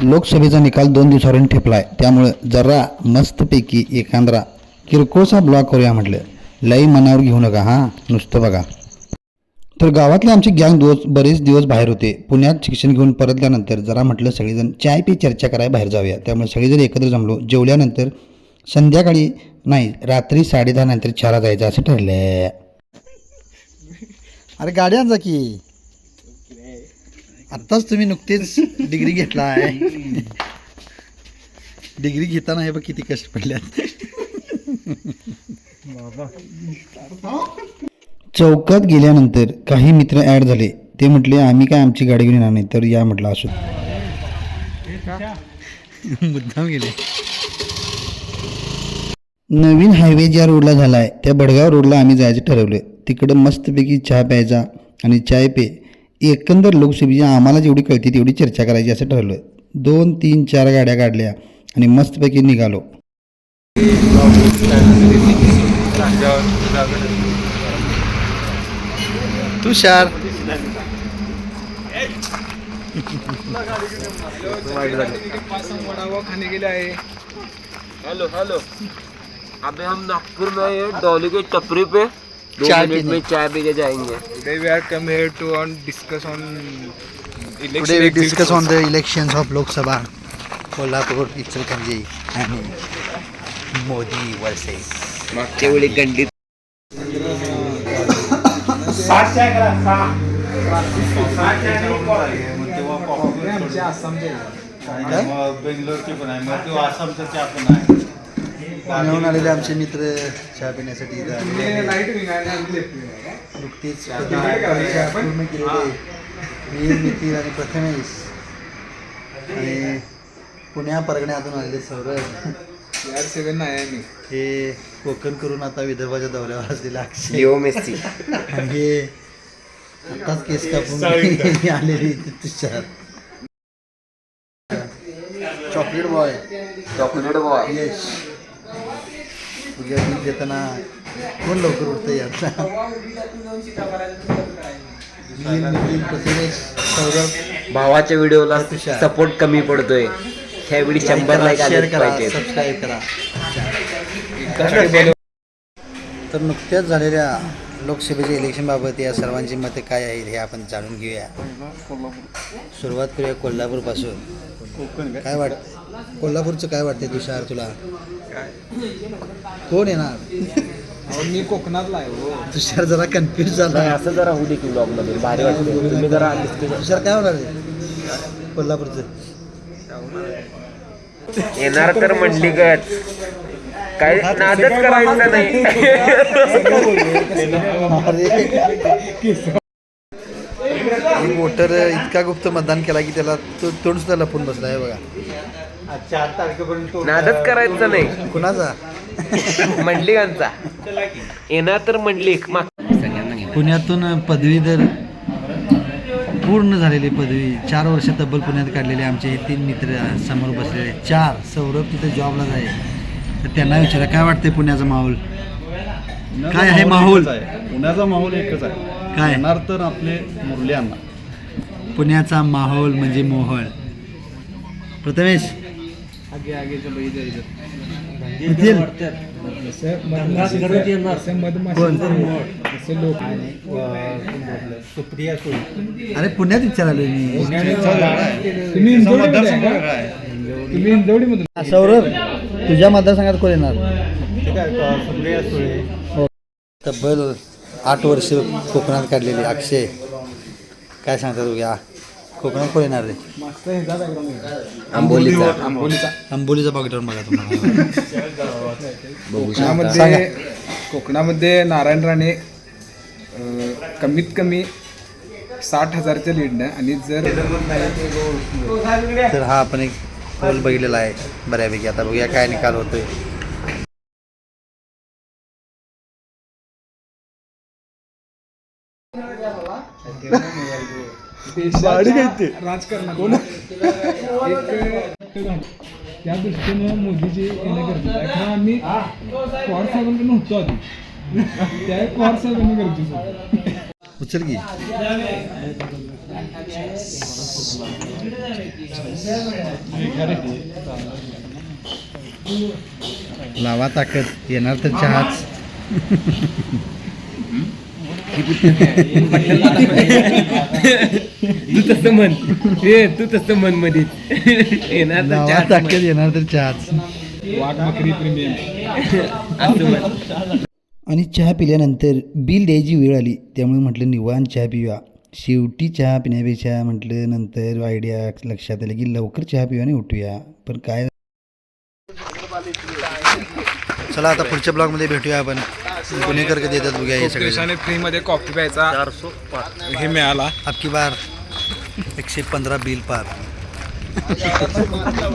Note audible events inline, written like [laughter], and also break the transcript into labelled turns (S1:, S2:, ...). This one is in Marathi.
S1: लोकसभेचा निकाल दोन दिवसावरून ठेपलाय. त्यामुळे जरा मस्तपैकी एखांद्रा किरकोळचा ब्लॉक करूया म्हटलं. लई मनावर घेऊ नका हां. नुसतं बघा. तर गावातले आमचे गँग दोस्त बरेच दिवस बाहेर होते. पुण्यात शिक्षण घेऊन परतल्यानंतर जरा म्हटलं सगळेजण चाय पे चर्चा करायला बाहेर जाऊया. त्यामुळे सगळेजण एकत्र जमलो. जेवल्यानंतर संध्याकाळी नाही रात्री साडेदहा नंतर चारा जायचं असं ठरलं अरे गाड्या जा की. आत्ताच तुम्ही नुकतेच डिग्री घेतला आहे डिग्री घेताना हे बघ किती कष्ट पडल्यात चौकात गेल्यानंतर काही मित्र ॲड झाले. ते म्हटले आम्ही काय आमची गाडी घेऊन येणार नाही तर या म्हटलं असू. मुद्दाम गेले. नवीन हायवे ज्या रोडला झाला आहे त्या बडगाव रोडला आम्ही जायचं ठरवलं. तिकडं मस्तपैकी चहा प्यायचा आणि चाय पे. एकंदर लोकसभेची आम्हाला जेवढी कळते तेवढी चर्चा करायची असं ठरलं दोन तीन चार गाड्या काढल्या आणि मस्तपैकी निघालो. तुषार.
S2: खाने गेले आहे
S3: हॅलो हॅलो. हेलो हम में डॉली के टपरी पे.
S1: चाय पीने।
S3: में चाय पी के जाएँगे
S2: Today we are come here to on discuss on election
S1: Today we
S2: exit
S1: discuss
S2: polls.
S1: on the elections of Lok Sabha, Kolhapur, Ichilkanji and Modi versus.
S3: मागच्या वेळी गंडीत
S2: आमच्या आसामचे
S4: बेंगलोरचे पण आहे मग तो आसामचा चहा पण आहे
S1: पुण्याहून आलेले आमचे मित्र चहा पिण्यासाठी इथं आलेले नुकतीच पूर्ण केलेले वीर नितीन आणि प्रथमेश. आणि पुण्या परगण्यातून आलेले सौरभ
S2: यार सेवन नाही आहे मी.
S1: हे कोकण करून आता विदर्भाच्या दौऱ्यावर असलेले अक्षय.
S3: Leo Messi.
S1: आणि हे आताच केस कापून [laughs] आलेले Tushar. Chocolate boy.
S3: Chocolate boy.
S1: Yash. उद्या दूध देताना कोण लवकर उठतं यातला प्रथमेश सौरभ
S3: भावाच्या व्हिडिओला
S1: तुषार.
S3: सपोर्ट कमी पडतोय. ह्यावेळी शंभर लाईक
S1: शेअर
S3: आले
S1: करा
S3: पाहिजे
S1: सबस्क्राईब करा. तर नुकत्याच झालेल्या लोकसभेच्या इलेक्शनबाबत या सर्वांची मते काय आहेत हे आपण जाणून घेऊया. सुरुवात करूया कोल्हापूरपासून. काय? वाटतं कोल्हापूरचं काय वाटतंय तुषार तुला? कोण येणार?
S2: अहो, मी कोकणातला आहे हो.
S1: तुषार जरा कन्फ्युज झाला.
S3: असं जरा होऊ दे की ब्लॉगमध्ये. भारी वाटतं तुम्ही जरा discuss-
S1: तुषार काय होणार आहे? कोल्हापूरचं.
S3: येणार तर म्हणली गच काय नादच करायचं नाही. [laughs]
S1: अरे. वोटर इतका गुप्त मतदान केला की त्याला तो तोंड सुद्धा लपून बसला आहे बघा.
S4: चार तारखेपर्यंत
S3: नादच करायचं नाही.
S1: कुणाचा?
S3: मंडलिकांचा. येणार तर मंडलिक. माग
S1: पुण्यातून पदवीधर पूर्ण झालेली पदवी. चार वर्ष तब्बल पुण्यात काढलेले आमचे हे तीन मित्र समोर बसलेले. चार. सौरभ तिथे जॉबला जाईल. तर त्यांना विचारा काय वाटतंय पुण्याचा माहोल? काय आहे माहोल?
S4: पुण्याचा माहोल एकच आहे.
S1: काय?
S4: येणार तर आपले मुरली अण्णा.
S1: पुण्याचा माहोल म्हणजे मोहळ. प्रथमेश
S2: आगे आगे चलो इधर इधर.
S4: सुप्रिया
S1: अरे पुण्यात विचारालोय मी.
S2: तुम्ही
S1: सौरभ तुझ्या मतदारसंघात कोण येणार?
S4: सुप्रिया सुळे.
S1: तब्बल आठ वर्ष कोकणात काढलेली अक्षय. काय सांगतात बघा कोकणात कोण येणार रे.
S3: आंबोलीचा.
S2: आंबोलीचा.
S1: आंबोलीचा बघितून बघा तुम्हाला.
S2: कोकणामध्ये कोकणामध्ये नारायण राणे अं, कमीत कमी साठ हजारच्या लीडनं आणि जर
S1: तर हा आपण एक पोल बघितलेला आहे बऱ्यापैकी. आता बघूया काय निकाल होतोय.
S2: देशाच्या राजकारणात एक त्या दृष्टीनं मोदीजी येणं गरजेचं आहे. कारण आम्ही पवार साहेबांकडे नव्हतो आधी. त्या पवार साहेबांनी गरजेचं होतं.
S1: उचल की. लावा ताकद. येणार तर चहाच.
S3: तू तसं म्हण. ए तू तसं म्हणमध्ये येणार तर.
S1: ताकद येणार तर चहाच
S3: असं म्हण.
S1: आणि चहा पिल्यानंतर बिल द्यायची वेळ आली त्यामुळे म्हटलं निवांत चहा पिऊया. शेवटी चहा पिण्यापेक्षा म्हटलं नंतर आयडिया लक्षात आलं की लवकर चहा पिऊया आणि उठूया. पण काय? चला आता पुढच्या ब्लॉगमध्ये भेटूया आपण. पुणेकर कधी येतात बघूया हे सगळे.
S2: देशाने फ्रीमध्ये कॉफी प्यायचा. हे मिळाला.
S1: अबकी बार. एकशे पंधरा बिल पार. [laughs]